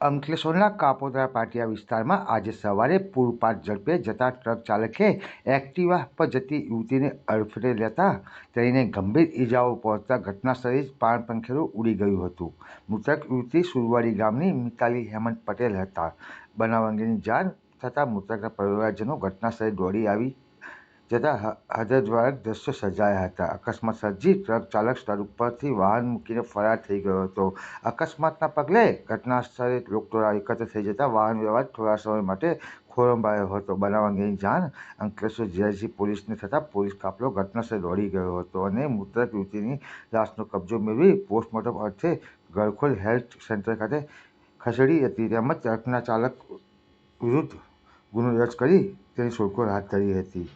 અંકલેશ્વરના કાપોદ્રા પાટિયા વિસ્તારમાં આજે સવારે પૂરપાટ ઝડપે જતા ટ્રક ચાલકે એક્ટિવા પર જતી યુવતીને અડફેટે લેતા તેણીને ગંભીર ઈજાઓ પહોંચતા ઘટનાસ્થળે જ પ્રાણ પંખેરું ઉડી ગયું હતું. મૃતક યુવતી સુરવાડી ગામની મિતાલી હેમંત પટેલ હતા. બનાવ અંગેની જાણ થતાં મૃતકના પરિવારજનો ઘટનાસ્થળે દોડી આવી જતાં હૃદયદ્વારક દ્રશ્યો સર્જાયા હતા. અકસ્માત સર્જી ટ્રક ચાલક સ્થળ ઉપરથી વાહન મૂકીને ફરાર થઈ ગયો હતો. અકસ્માતના પગલે ઘટના સ્થળે લોકટોળા એકત્ર થઈ જતા વાહન વ્યવહાર થોડા સમય માટે ખોરંભાયો હતો. બનાવ અંગેની જાણ અંકલેશ્વર જીઆઈસી પોલીસને થતાં પોલીસ કાફલો ઘટનાસ્થળે દોડી ગયો હતો અને મૃતક યુવતીની લાશનો કબજો મેળવી પોસ્ટમોર્ટમ અર્થે ગળખોલ હેલ્થ સેન્ટર ખાતે ખસેડી હતી. તેમજ ટ્રકના ચાલક વિરુદ્ધ ગુનો દર્જ કરી તેની શોધખોળ હાથ ધરી હતી.